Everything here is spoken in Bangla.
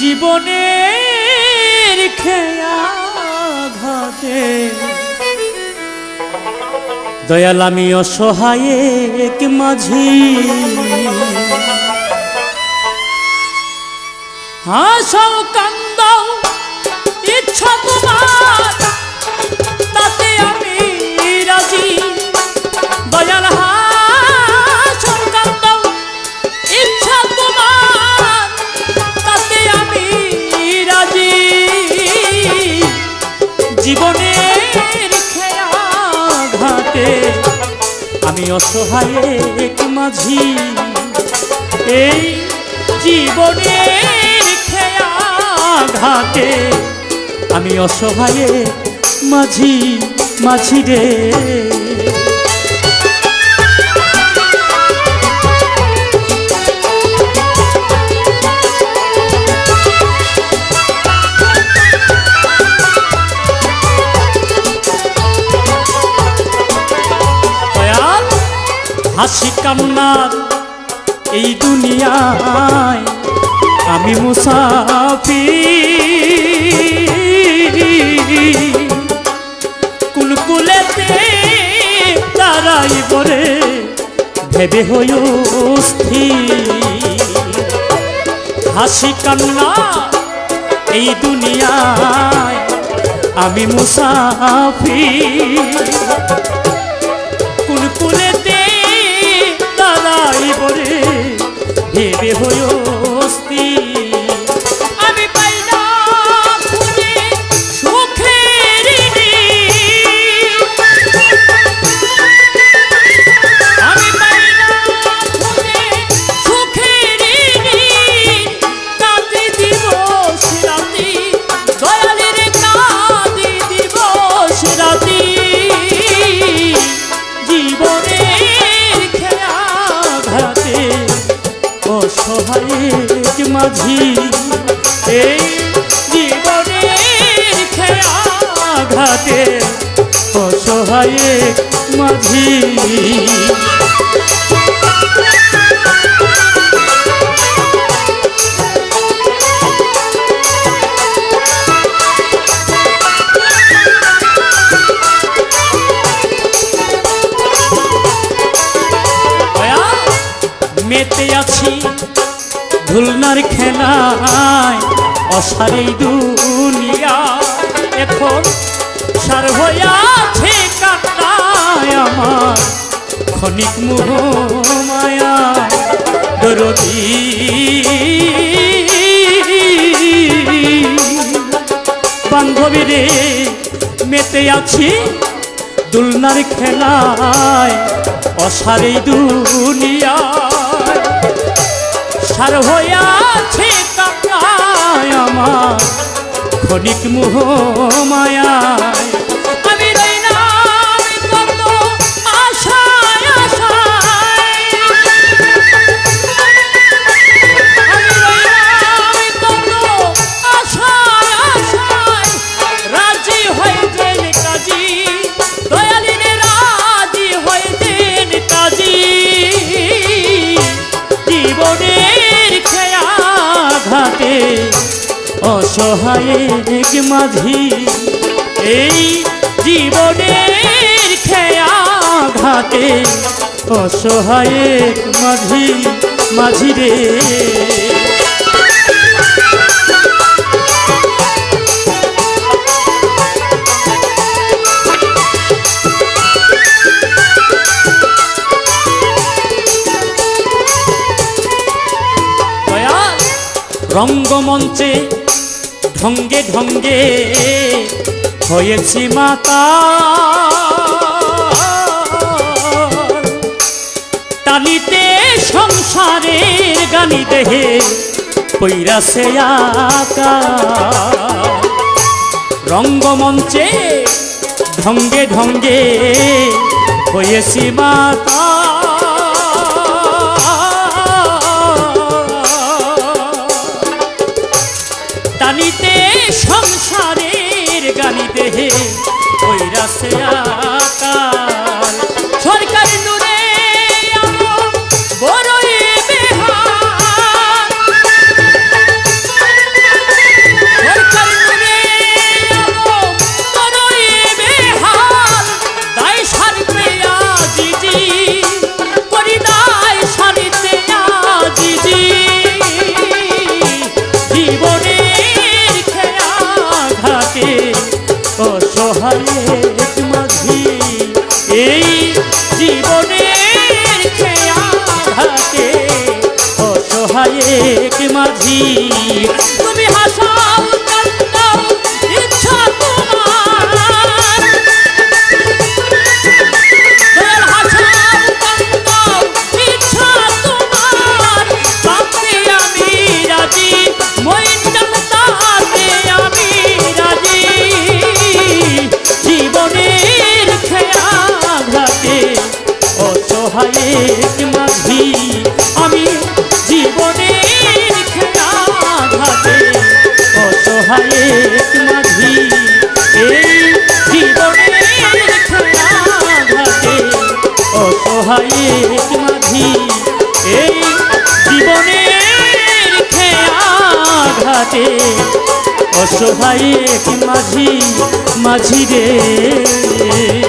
জীবনের খেয়া ঘটে দয়াল আমি অসহায় এক মাঝি। হাসাও কান্দাও ইচ্ছা তোমার ঘাটে আমি অসহায় এক মাঝি। এই জীবনের খেয়া ঘাটে আমি অসহায় মাঝি মাঝি রে হাসি কান্নার এই দুনিয়ায় আমি মুসাফি কুলকুলেতে তারাই বরে ভেবে স্থির হাসি কান্না এই দুনিয়ায় আমি মুসাফি ভেবে হয়ে স্থির মাঝি এই জীবনের খেয়া ঘাটে অসহায় মাঝি। ধুলনার খেলায় অসারেই দুনিয়া। এখন সার হইয়াছে কান্নায় আমার। ক্ষণিক মোহ মায়া দরদি। বান্ধবী রে, মেতে আছি দুলনার খেলায় অসারে দুনিয়ায় সার হইয়াছে কাকায় আমার। ক্ষণিক মোহ মায়ায় অসহায় এক মাঝি। এই জীবনের খেয়া ঘাটে অসহায় মাঝি মাঝি রে। রঙ্গমঞ্চে ঢঙ্গে ঢঙ্গে হয়েছি মাতা। টানিতে সংসারের গানি দেহে পৈরাসে আকা রঙ্গমঞ্চে ঢঙ্গে ঢঙ্গে হয়েছি মাতা। দেহে ওই রাসে মাঝি খেয়াঘাতে অসহায়েক মাঝি মাঝি রে